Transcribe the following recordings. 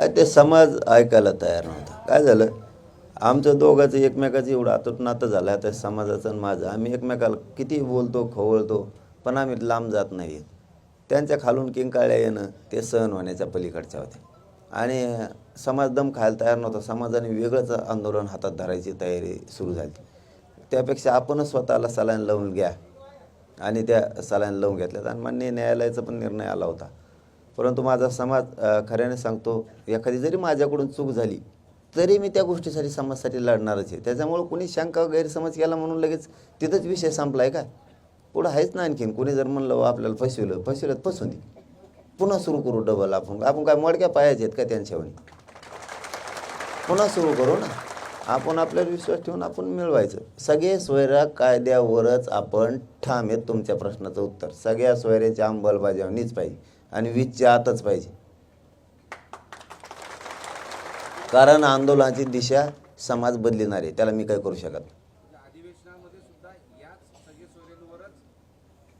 ते समाज ऐकायला तयार नव्हता. काय झालं? आमचं दोघांचं एकमेकाचं एवढं आतूट नातं झालं. आता समाजाचं आणि माझं. आम्ही एकमेकाला किती बोलतो खवळतो पण आम्ही लांब जात नाही. त्यांच्या खालून किंकाळ्या येणं ते सहन होण्याच्या पलीकडच्या होत्या आणि समाज दम खायला तयार नव्हता. समाजाने वेगळंच आंदोलन हातात धरायची तयारी सुरू झाली. त्यापेक्षा आपणच स्वतःला सलाईन लावून घ्या. आणि त्या सलाईन लावून घेतल्यात. आणि मान्य न्यायालयाचा पण निर्णय आला होता. परंतु माझा समाज खऱ्याने सांगतो एखादी जरी माझ्याकडून चूक झाली तरी मी त्या गोष्टीसाठी समाजासाठी लढणारच आहे. त्याच्यामुळं कुणी शंका गैरसमज केला म्हणून लगेच तिथंच विषय संपला आहे का? पुढं आहेच ना आणखीन. कुणी जर म्हणलं "वा, आपल्याला फसविलं फसविलं फसून दे. पुन्हा सुरू करू डबल आपण. आपण काय मडक्या पायाचे आहेत का त्यांच्यावर पुन्हा सुरू करू ना. आपण आपल्यावर विश्वास ठेवून आपण मिळवायचं. सगळे सोयरा कायद्यावरच आपण ठाम आहेत तुमच्या प्रश्नाचं उत्तर. सगळ्या सोयऱ्याची अंमलबजावणीच पाहिजे. आणि वीजच्या आतच पाहिजे कारण आंदोलनाची दिशा समाज बदलिणार आहे त्याला मी काय करू शकत नाही. अधिवेशनामध्ये सुद्धा याच सगळे सोयरेंवरच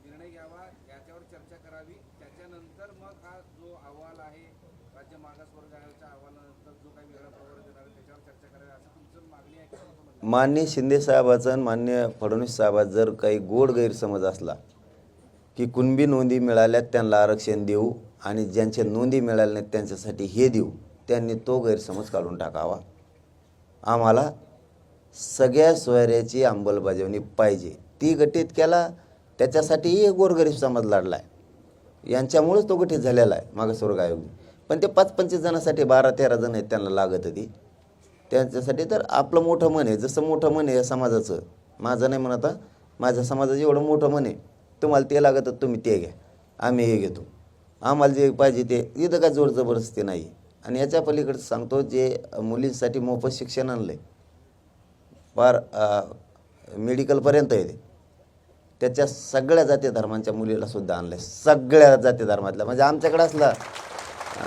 निर्णय घ्यावा याच्यावर चर्चा करावी त्याच्यानंतर मग जो अहवाल आहे राज्य मागासवर्ग आयोगाच्या अहवालानंतर जो काही वेगळा प्रवर्ग देणार आहे त्याच्यावर चर्चा करावी असं तुमचं मागणी आहे का तुमचं म्हणणं आहे? मान्य शिंदे साहेबाचं आणि मान्य फडणवीस साहेबाचा जर काही गोड गैरसमज असला की कुणबी नोंदी मिळाल्यात त्यांना आरक्षण देऊ आणि ज्यांच्या नोंदी मिळाल्या नाहीत त्यांच्यासाठी हे देऊ त्यांनी तो गैरसमज काढून टाकावा. आम्हाला सगळ्या सोयऱ्याची अंमलबजावणी पाहिजे. ती गटीत केला त्याच्यासाठीही गोरगरीब समाज लढला आहे यांच्यामुळेच तो गठीत झालेला आहे मागासवर्ग आयोग. पण ते पाच पंचवीस जणांसाठी बारा तेरा जण आहेत त्यांना लागत होती. त्यांच्यासाठी तर आपलं मोठं मन आहे. जसं मोठं मन आहे या समाजाचं. माझं नाही म्हणत माझ्या समाजाचं एवढं मोठं मन आहे. तुम्हाला ते लागत तर तुम्ही ते घ्या. आम्ही हे घेतो. आम्हाला जे पाहिजे ते. इथं काय जोर जबरदस्ती नाही. आणि याच्या पलीकडे सांगतो जे मुलींसाठी मोफत शिक्षण आणलं आहे फार मेडिकलपर्यंत येते त्याच्या सगळ्या जाती धर्मांच्या मुलीला सुद्धा आणलं आहे सगळ्या जाती धर्मातल्या. म्हणजे आमच्याकडे असला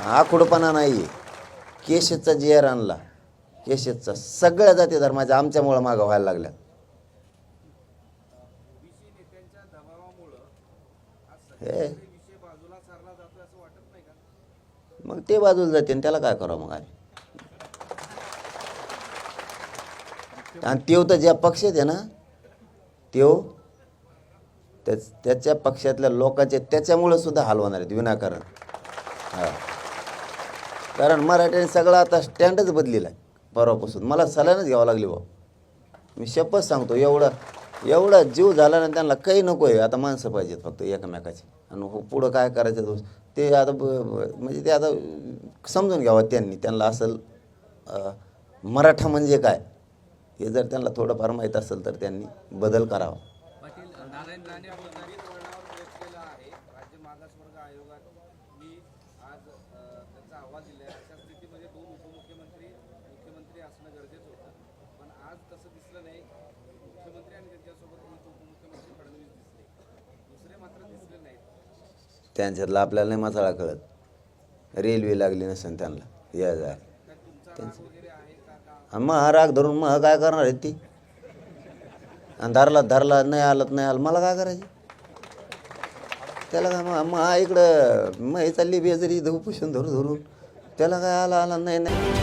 आखुडपणा नाही आहे केशेचा जी आर आणला केशेचा सगळ्या जाती धर्माच्या आमच्यामुळं मागं व्हायला लागल्या हे मग ते बाजूला जाते त्याला काय करावं मग आम्ही आणि तेव तर ज्या पक्षात आहे ना तेव त्याच त्याच्या पक्षातल्या लोकांचे त्याच्यामुळं सुद्धा हाल होणार आहेत विनाकारण. हा. कारण मराठ्याने सगळा आता स्टँडच बदलेला आहे परवापासून. मला सलानच घ्यावं लागली भाऊ मी शपथ सांगतो एवढा एवढा जीव झाला ना त्यांना काही नको आहे. आता माणसं पाहिजेत फक्त एकमेकाची. आणि हो, पुढं काय करायचं तो? ते आता म्हणजे ते आता समजून घ्यावं त्यांनी. त्यांना असेल मराठा म्हणजे काय? हे जर त्यांना थोडंफार माहीत असेल तर त्यांनी बदल करावा. आज त्यांचा आवाज दिला आहे अशा स्थितीमध्ये दोन उपमुख्यमंत्री मुख्यमंत्री असणं गरजेचं होतं. आज तसं दिसलं नाही. मुख्यमंत्री आणि त्यांच्यासोबत उपमुख्यमंत्री फडणवीस दिसले. दुसरे मात्र दिसले नाहीत. त्यांच्यातलं आपल्याला नाही मसाळा कळत. रेल्वे लागली नसेल त्यांना. या जा. आणि मग राग धरून मग काय करणार आहे ती? आणि धरला धरला नाही आलं नाही आलं मला काय करायचं? त्याला काय मग मग इकडं मग हे चालली बेजरी इथं उपोषण धरून धरून. त्याला काय आला आला नाही नाही.